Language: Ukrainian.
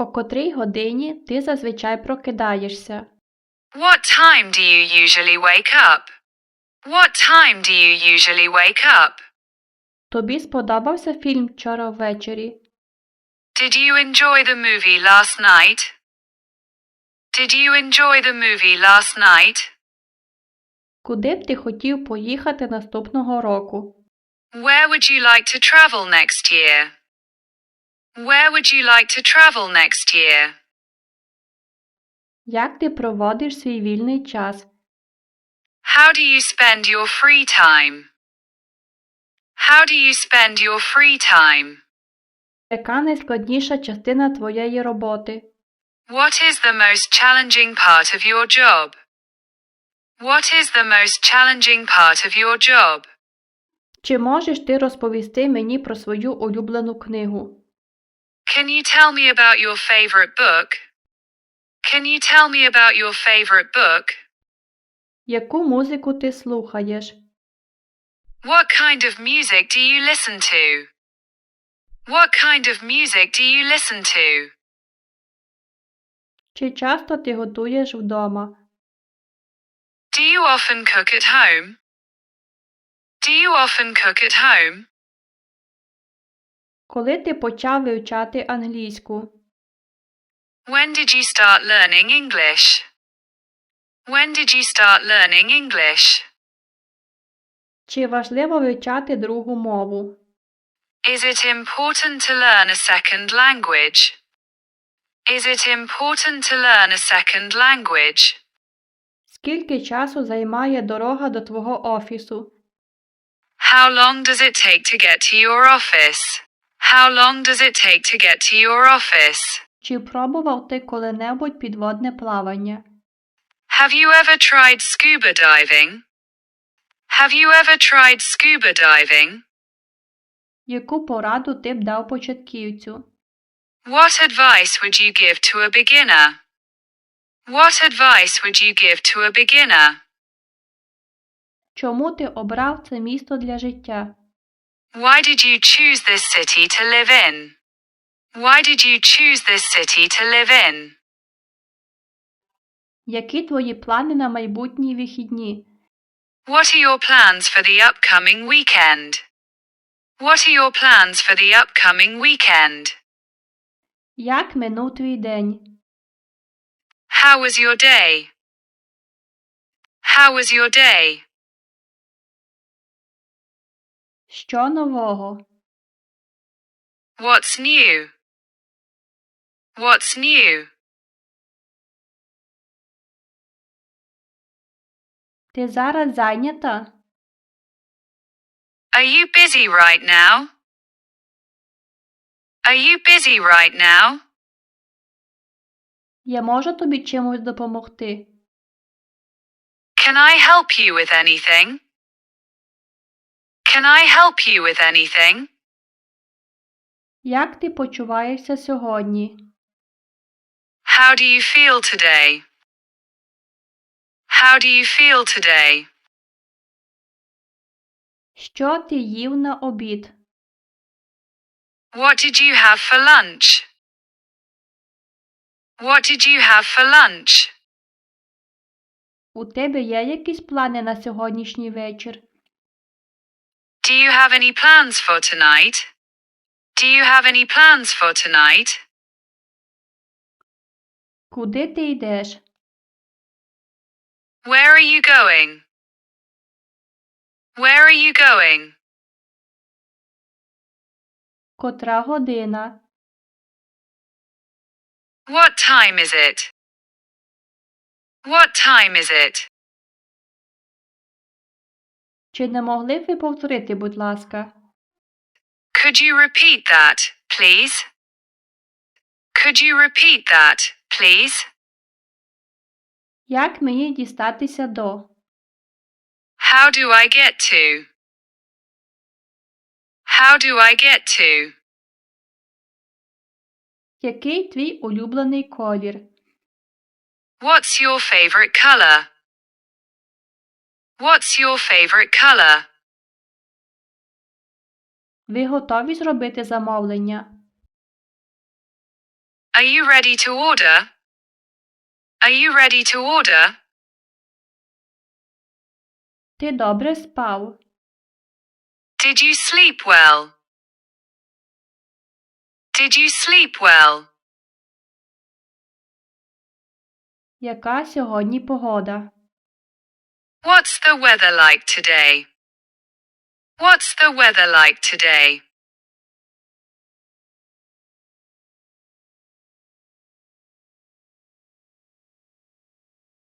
О котрій годині ти зазвичай прокидаєшся? What time do you usually wake up? What time do you usually wake up? Тобі сподобався фільм вчора ввечері? Did you enjoy the movie last night? Did you enjoy the movie last night? Куди б ти хотів поїхати наступного року? Where would you like to travel next year? Where would you like to travel next year? Як ти проводиш свій вільний час? How do you spend your free time? How do you spend your free time? Яка найскладніша частина твоєї роботи? What is the most challenging part of your job? What is the most challenging part of your job? Чи можеш ти розповісти мені про свою улюблену книгу? Can you tell me about your favorite book? Can you tell me about your favorite book? Яку музику ти слухаєш? What kind of music do you listen to? What kind of music do you listen to? Чи часто ти готуєш вдома? Do you often cook at home? Do you often cook at home? Коли ти почав вивчати англійську? When did you start learning English? When did you start learning English? Чи важливо вивчати другу мову? Is it important to learn a second language? Is it important to learn a second language? Скільки часу займає дорога до твого офісу? How long does it take to get to your office? How long does it take to get to your office? Чи пробував ти коли-небудь підводне плавання? Have you ever tried scuba diving? Have you ever tried scuba diving? Яку пораду ти б дав початківцю? What advice would you give to a beginner? What advice would you give to a beginner? Чому ти обрав це місто для життя? Why did you choose this city to live in? Why did you choose this city to live in? Які твої плани на майбутні вихідні? What are your plans for the upcoming weekend? What are your plans for the upcoming weekend? Як минув твій день? How was your day? How was your day? Що нового? What's new? What's new? Ти зараз зайнята? Are you busy right now? Are you busy right now? Я можу тобі чимось допомогти? Can I help you with anything? Can I help you with anything? Як ти почуваєшся сьогодні? How do you feel today? How do you feel today? Що ти їв на обід? What did you have for lunch? What did you have for lunch? У тебе є якісь плани на сьогоднішній вечір? Do you have any plans for tonight? Do you have any plans for tonight? Куди ти йдеш? Where are you going? Where are you going? Котра година? What time is it? What time is it? Чи не могли б ви повторити, будь ласка? Could you repeat that, please? Could you repeat that, please? Як мені дістатися до? How do I get to? How do I get to? Який твій улюблений колір? What's your favorite color? What's your favorite color? Ви готові зробити замовлення? Are you ready to order? Are you ready to order? Ти добре спав? Did you sleep well? Did you sleep well? Яка сьогодні погода? What's the weather like today? What's the weather like today?